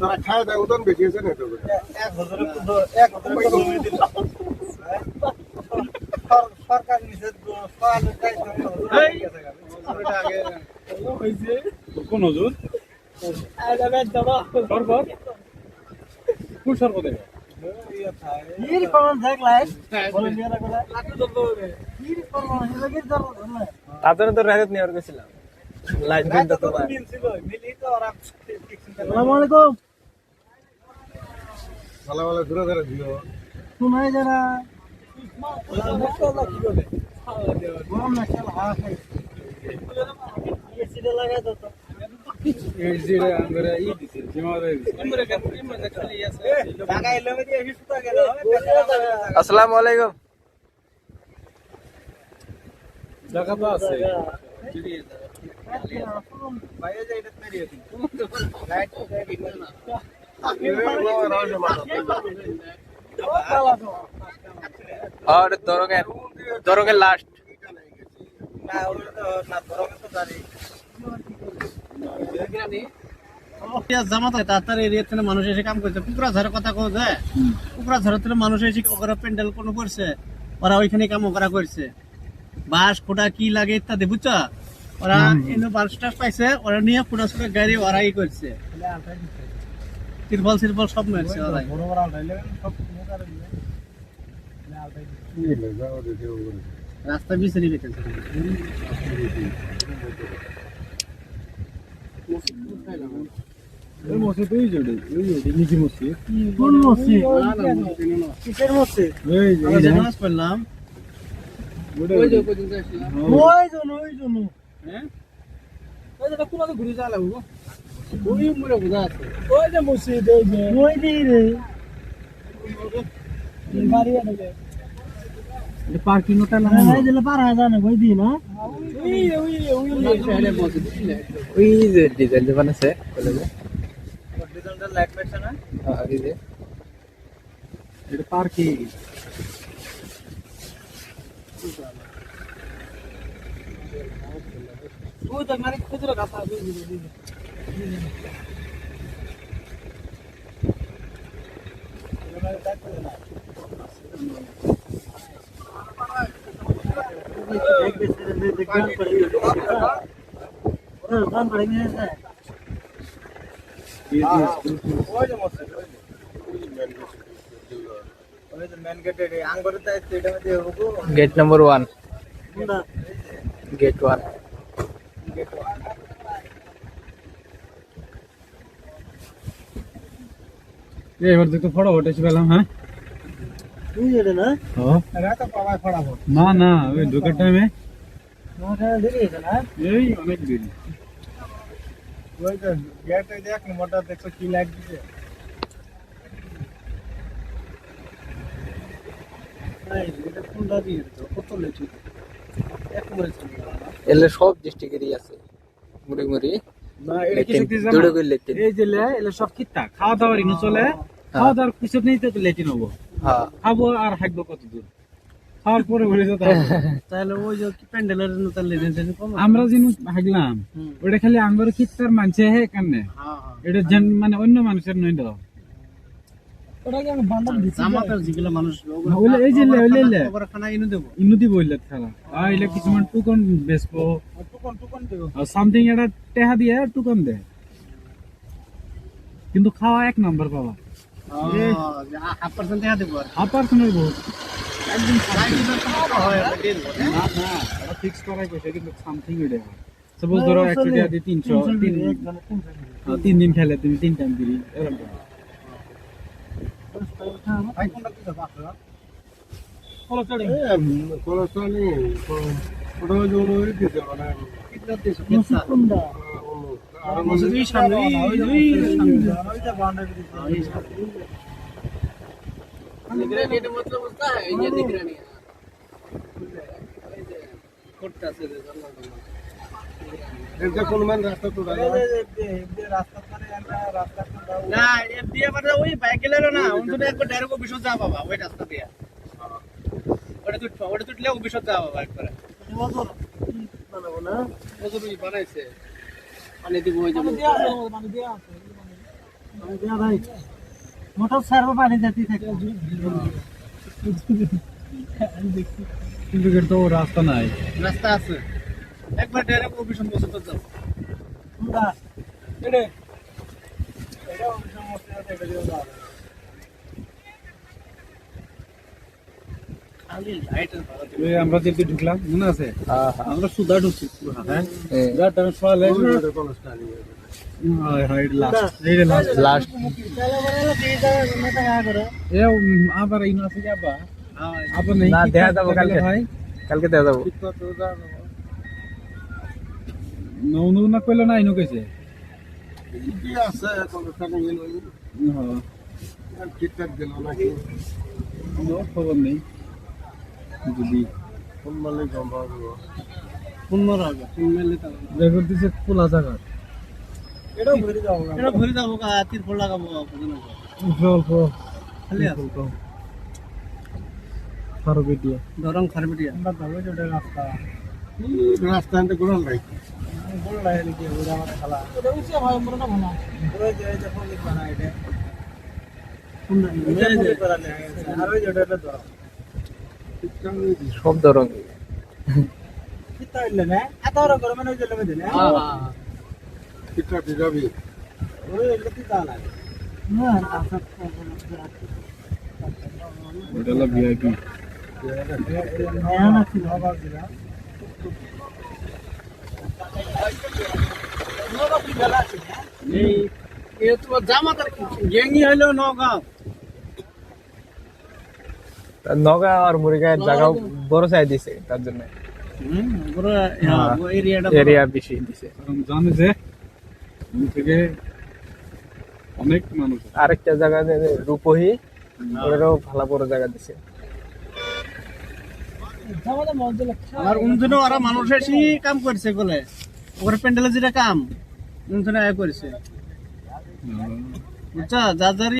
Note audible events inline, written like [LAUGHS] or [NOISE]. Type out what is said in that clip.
তারা খায় উদন বেশি আছে না তো সরকার নিচে কোন ওজন সরবত কোন সরবত এটা? তাদের তো রাজত নেওয়ার গেছিলাম লাইট বিল তো তোমার ভালো ভালো ঘুরে ধরে দিও এই যে আমরা ই দিছে জিম্মাদারি দিছে আসসালামু আলাইকুম জায়গা তো एट झिरो ಅಂದ್ರೆ ಇದೆ ಸರ್ ಜಿಮಾದ ಇದೆ ನಿಮ್ಮರೆ ನಿಮ್ಮದ ಕಲಿ ಯಾ ಸರ್ ಜಾಗ ಇಲ್ಲವೇ ಹಿಸ್ಟ ಆಗಲ್ಲ ಅಸ್ಸಲಾಮು ಅಲೈಕುಂ ಜಾಗ ಬಾಸ್ ಇದೆ ಬಾಯೇ ಜೈಡತ್ ಮೇರಿ ಇದೆ ಲೈಟ್ ಸೈಡ್ ಇಲ್ಲ और दोनों के दोनों के लास्ट ना और तो ना दोनों के तो जाने জামাত হয় তার এরিয়া থেকে মানুষ এসে কাম করছে। কুকুরা ঝাড়ের কথা কো যায় কুকুরা ঝাড়ের থেকে মানুষ এসে ওরা প্যান্ডেল কোনো করছে? ওরা ওইখানে কাম করা করছে। বাঁশ খোটা কি লাগে ইত্যাদি বুঝছ? ওরা পাইছে ওরা নিয়ে ফুটা সুটা গাড়ি ওরাই করছে। তিরপল সিরপল সব মেরছে ওরাই। রাস্তা বিছানি বেঁচেছে মসজিদ ওই যে ওই যে ওটা, মসজিদ কোন মসজিদ কিসের মসজিদ এই যে আমরা নামাজ পড়লাম ওটা- ওই জন হ্যাঁ। ওই জন ওই জন হ্যাঁ ওই যে কোন ঘুরে যাওয়া লাগবো ওই মুরে বুঝা আছে ওই যে মসজিদ ওই যে ওই দি রে বাড়ি আছে পার্কিং ওটা না এই যে পার হাজার না ওই দি না ওই ওই ওই ওই যে ডিজাইন বানাছে লাইট পেছে না এই যে এটা পার্কিং ওই তো মানে খুচরো কথা ওই দাম পড়ে গেছে ওই যে মসজিদ ওই যে মেন গেট এর আঙ্গুরে তাই এটা মধ্যে হবো গেট নাম্বার ওয়ান কোনটা গেট ওয়ান এবার দেখতে ফটাফট এসে পেলাম হ্যাঁ তুই এটা না হ্যাঁ। রাতা পাওয়া ফড়াবো না না ওই ঢোকার টাইমে মাথা দেরি হয়েছে না এই অনেক দেরি ওই তো গেটে দেখ কি লাইট দিছে। এলে সব ডিস্ট্রিক্টেরই আছে মুড়ি মুড়ি। না এটা কি জানো? দুটো লেটিন এই যে লে এলে সব খাওয়া দাওয়ার ইনো চলে। খাওয়া দাওয়ার কিছু নেই তো লেটিন হব। হ্যাঁ। খাব আর হাঁকবো কত দূর পরে ঘুরে যেতে [LAUGHS] তাহলে। ওই যে প্যান্ডেলের আমরা যিনি ওটা খালি আঙ্গর মানছে হে হ্যাঁ হ্যাঁ। এটা যেন মানে অন্য মানুষের কিছুমান টুকন আর সামথিং এটা টেহা দিয়ে টুকন দে। কিন্তু খাওয়া এক নাম্বার পাওয়া হাফ পার্সেন্ট দেখা দেবো হাফ পার্সেন্টের বহুত। হয় দেড় না না ফিক্স করাই পয়সা কিন্তু সামথিং ওইটা সাপোজ ধরো একশো টাকা দিয়ে তিনশো তিন তিন দিন খেলে তুমি তিন টাইম দিবি এরকম। ওটা সামনে का मतलब होता है ये निगरानी করতে আছে এটা কোন মান রাস্তা তো রাস্তা করে না এমনি আবার ওই বাইক গেলে না অন্তত একবার ডাইরেক্ট অফিসত যা বাবা ওই রাস্তা দিয়ে ওটা তুই ওটা তুটলে অফিসত যা বাবা একবার বানাবো না ওদের ওই বানাইছে পানি দিব ওই যাবো মোটর সার্ভো পানি যেতে থাকে কিন্তু তো রাস্তা নাই। রাস্তা আছে। একবার ডাইরেক্ট অফিসন বসে তো যাও এটা ভাড়া দিবে। ওই আমরা যেতে ঢুকলাম মনে আছে? আমরা সুদা ঢুকছি পুরো হ্যাঁ? হ্যাঁ। যার টাইমে সকালে কলেজটা নিয়ে হয় হয় লাস্ট এই লাস্ট লাস্ট। এ উম, আবার এই নাসে যাবা হ্যাঁ, আবার নেই না, কি দেখা কাজ যাব দেখালে কালকে। ভাই? কালকে দেওয়া যাব। নৌনু না কইলো না ইনু কইছে? কি আছে কলেজটা নিয়ে গেল হ্যাঁ ঠিকঠাক গেল নাকি? কোনো খবর নেই। যদি কোন মালিক গম পাওয়া যাব? পনেরো হবে রেকর্ড দিছে খোলা জায়গা এটা ভরে যাব কা তিরপল লাগাবো অল্প অল্প খালি আছে? ফারো বেটিয়া দরং খারবিটিয়া রাস্তা। আনতে কোনো নাই। ঠিকঠাক নিয়ে দিস। সব ধরন ঠিকঠাক দিয়ে যাবি ওটা হলো ভিআইপি এই এ তো জামাতার গ্যাংই হইল নগাঁও। নগা আর মুড়িগাঁয়ের জায়গা বড় চাই দিছে তার জন্য। হ্যাঁ এরিয়া বেশি দিছে। জানে যে থেকে অনেক মানুষ আরেকটা জায়গা যে রূপহী ওটারও ভালো বড় জায়গা দিছে। আর উনজনে ওরা মানুষের সেই কাম করছে বলে ওর প্যান্ডেলের যেটা কাম উনজনে আয় করেছে। বুঝছা? যার যার